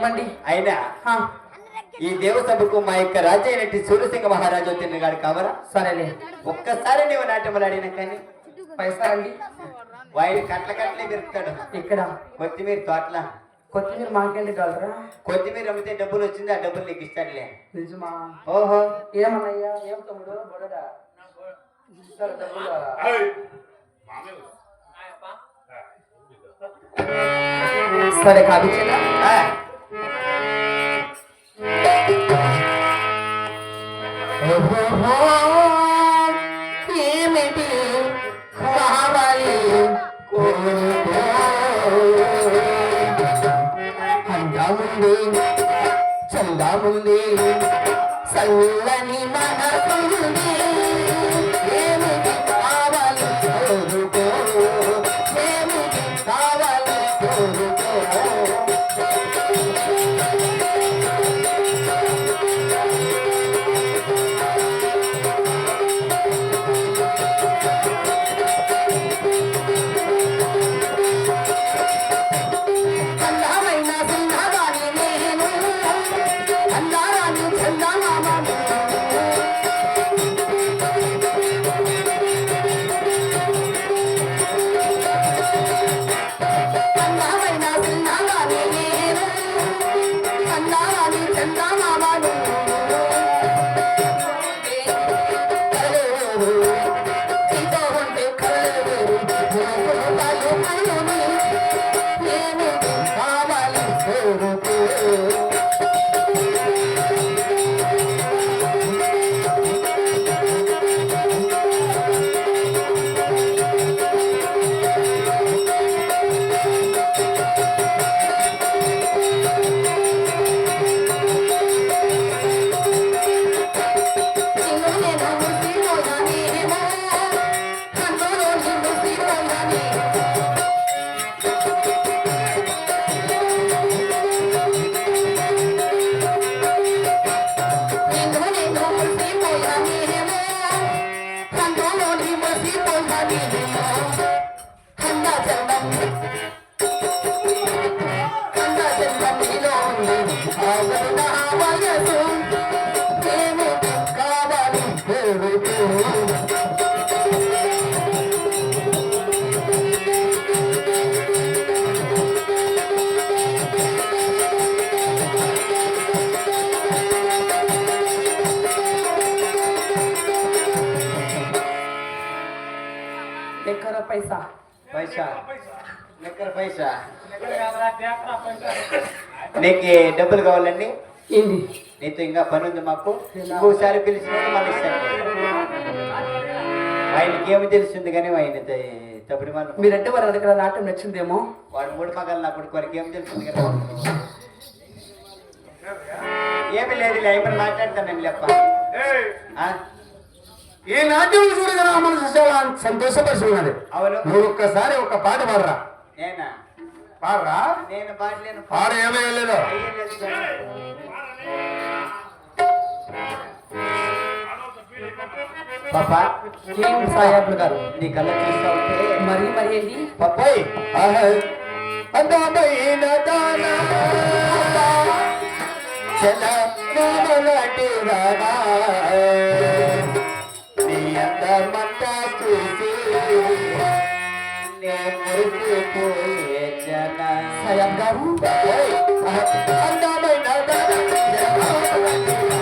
ఏమండి? అయినా ఆ, ఈ దేవసభకు మా యొక్క రాజయ్య నటి సూర్యసింగ మహారాజు వచ్చిన గారు కావరా సరేలే. ఒక్కసారి నీవు నాట్యములు ఆడిన కానీ పైసా అండి. వాయిని కట్ల కట్లే పెరుకుతాడు ఇక్కడ. కొత్తిమీర తోటల. కొత్తిమీర మాకేంటి కలరా కొత్తిమీర అమ్మితే డబ్బులు వచ్చింది ఆ డబ్బులు నీకు ఇస్తాడులే నిజమా? ఓహో. ఏమన్నయ్యా? ఏం తమ్ముడు? బొడడా? సరే డబ్బులు? సరే కాదు చందా ఉంది చల్లని మనసుంది కన్నులో నిన్ను సిపోయానేమో కన్నా చందం కన్నా నీకు డబ్బులు కావాలండి? ఏంది నీతో ఇంకా పని ఉంది మాకు. ఇంకోసారి పిలిచినప్పుడు మళ్ళీ ఇస్తాను. ఆయనకి ఏమి తెలుస్తుంది కానీ ఆయన తప్పుడు మనం మీరంటే వారి దగ్గర నాట్యం నచ్చిందేమో. వాడు మూడు మగలు నా కొడుకు వారికి ఏం తెలుస్తుంది కదా ఏమి లేదు అయిపోయి మాట్లాడతానండి లేప్ప. ఆ? ఈ నాట్యం చూడగా నా మనసు సంతోషపరుచున్నది అవును. నువ్వు ఒక్కసారి ఒక పాట పాడరా. నేనా? పాడరా? నేను పాడలేను. పాడ ఏమీ లేదు అయ్యలేదు సార్. పాపా ఏం సాయాబులు గారు? నీ కళ్ళ చూస్తా ఉంటే మరి మరి ఏంటి పప్పాయ్ అందమైన దాన. చల నామలాంటి రానా నీ అందమంతా చూసి నే మురిసిపోయే జన సాయాబ్ గారు పప్పాయ్ అందమైన దాన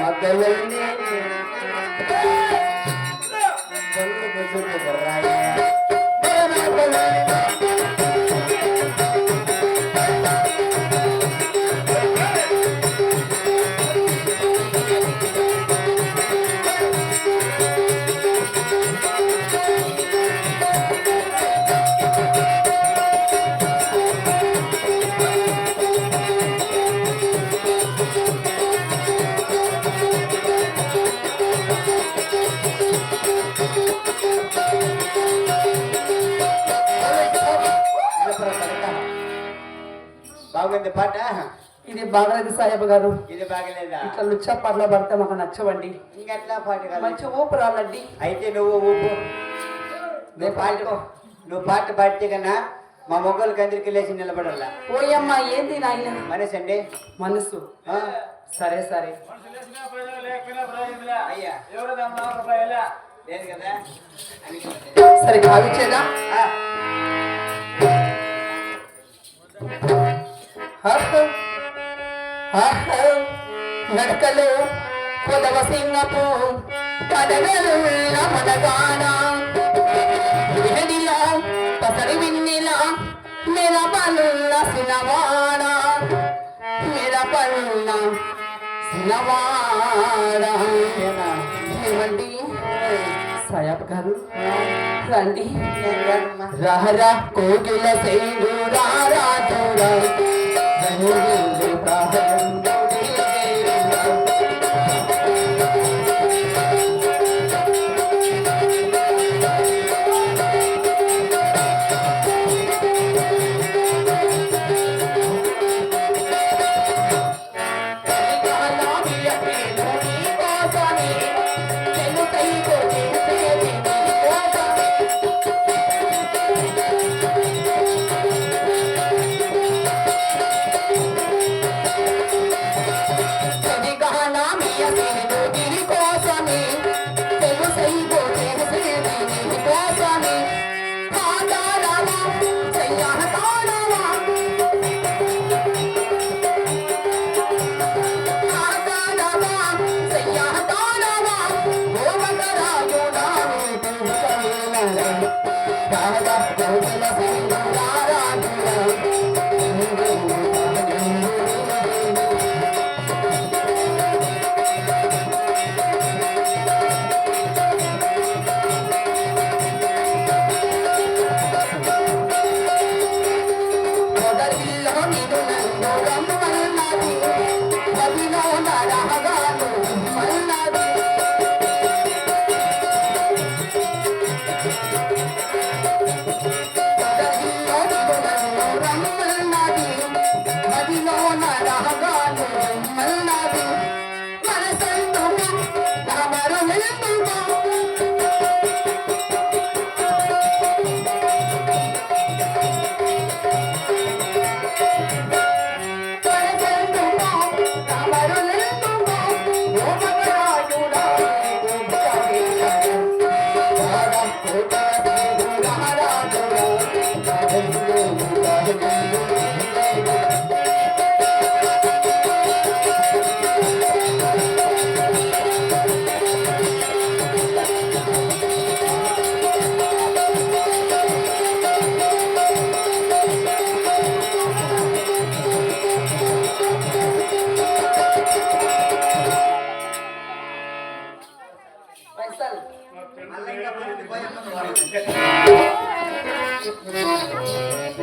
ಮೊದಲನೇ ಬರ್ರಾಯ బాగుంది పాట? ఇది బాగలేదు సాహెబ్ గారు. ఇది బాగలేదా? ఇట్లా లుచ్చ పట్ల పడితే మాకు నచ్చవండి. ఇంకెట్లా పాట కాదు మంచి ఊపిరాలండి అయితే నువ్వు ఊపు. నువ్వు పాడుకో నువ్వు పాట పాడితే కన్నా మా మొగ్గలకి అందరికి లేచి నిలబడాల? ఓయమ్మ ఏంది నాయన? మనసు. అండి మనసు? సరే సరే. అయ్యా. లేదు కదా? సరే కావిచ్చేదా ఆ, నడకలు కొదవ సింగపు పదగలు మనగాన విహడిలో పసరి విన్నిలా మిరపలున్న సినవాడ. మిరపలున్న సినవాడ. ఏమండి? సాయబ్ గారు రండి. రహరా కోకిల సేరు రారాజురా రంగులు Morgan.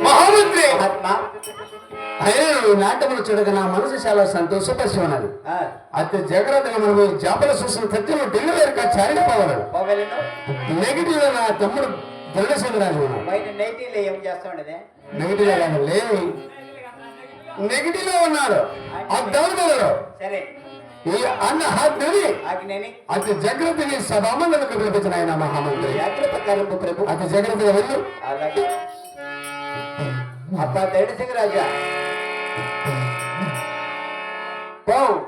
మహామంత్రి! నాట్యములు చూడగా నా మనసు చాలా సంతోషపరిచి ఉన్నది. అతి జాగ్రత్తగా మనము చేపల చూసిన సత్యం ఢిల్లీ వరకు చారిపోవాలి నెగిటివ్ నా తమ్ముడు ఉండదే? నెగిటివ్ లేవు. నెగిటివ్లో అద్దౌలలో సరే. అన్న హాజ్ఞని ఆజ్ఞని అతి జాగ్రత్తగా సభామండలకు పిలిపించిన ఆయన మహామంత్రి. జాగ్రత్త కరంపు ప్రభు. అతి జాగ్రత్తగా వెళ్ళు. అలాగే. అప్ప తేడి సింగ్ రాజా. పో